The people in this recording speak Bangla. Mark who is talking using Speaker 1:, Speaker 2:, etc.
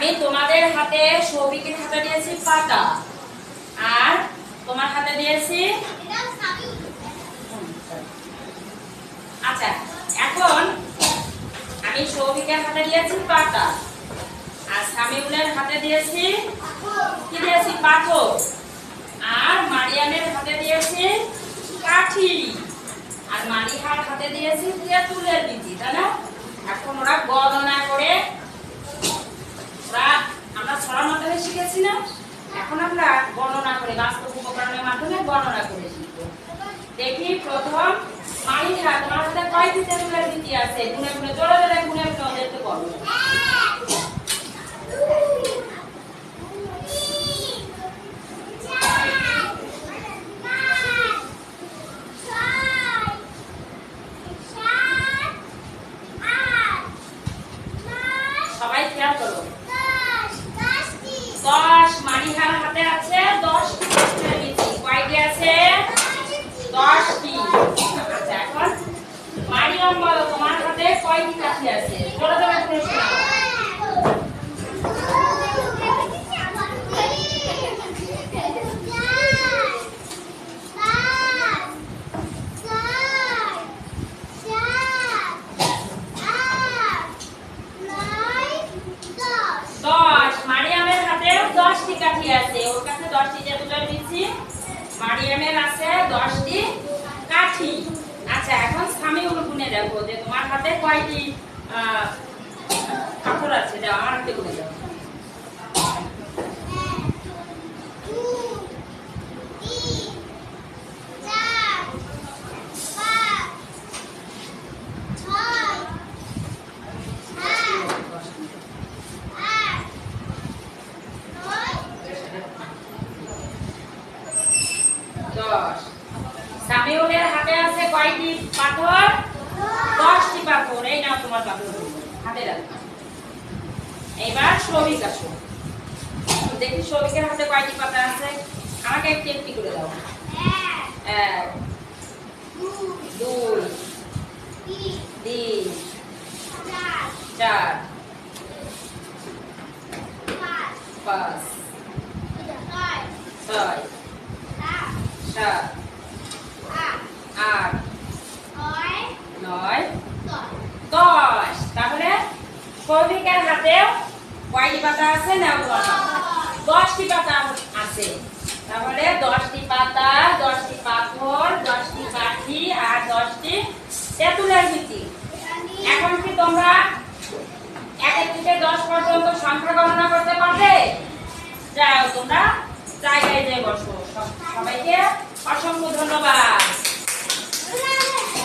Speaker 1: আমি তোমাদের হাতে সৌভিকের হাতে দিয়েছি পাতা। আর তোমার হাতে দিয়েছি আচ্ছা এখন আমি সৌভিকের হাতে দিয়েছি পাতা। আর সামিউলের হাতে দিয়েছি, কি দিয়েছি? পাথর। আর মারিয়ামের হাতে দিয়েছি কাঠি। আর মালিহার হাতে দিয়েছি তেঁতুলের বিচি, তাই না? এখন ওরা গণনা করে ওরা আমরা ছড়ার শিখেছি না, এখন আমরা গণনা করে, বাস্তব উপকরণের মাধ্যমে গণনা করে দেখি, প্রথম মালিহা তোমার হাতে কয়টি তেঁতুলের বিচি আছে? গুনে গুনে, জোরে জোরে গুনে গুনে সবাই খেয়াল করো। মালিহার হাতে আছে দশটি কয়টি আছে? দশটি। আচ্ছা এখন মারিয়াম বলো, তোমার হাতে কয়টি কাঠি আছে? বলে জোরে করে দশটি কাঠি আছে। ওর কাছে দশটি তেঁতুলের বিচি মারিয়ামের আছে দশটি কাঠি। আচ্ছা এখন স্বামী গুনে দেখো যে তোমার হাতে কয়টি পাথর আছে? দাও, আমার হাতে গুনে দাও। দশ। সামিউলের হাতে আছে কয়টি পাথর? দশটি পাথর। এই নাও তোমার পাথর। হাতে রাখো এবার শ্রমিক আসো। দেখি শ্রমিকের হাতে কয়টি পাতা আছে? আমাকে একটি একটি করে দাও। এক, দুই, তিন ছয়। আট। নয়। দশ। তাহলে শ্রমিকের হাতে? কয়টি পাতা আছে না দশটি পাতা আছে। তাহলে দশটি পাতা, দশটি পাথর, দশটি কাঠি আর দশটি তেঁতুলের বিচি এখন কি তোমরা এক থেকে দশ পর্যন্ত সংখ্যা গণনা করতে পারবে? যাও তোমরা জায়গায় 啊，上木头了吧。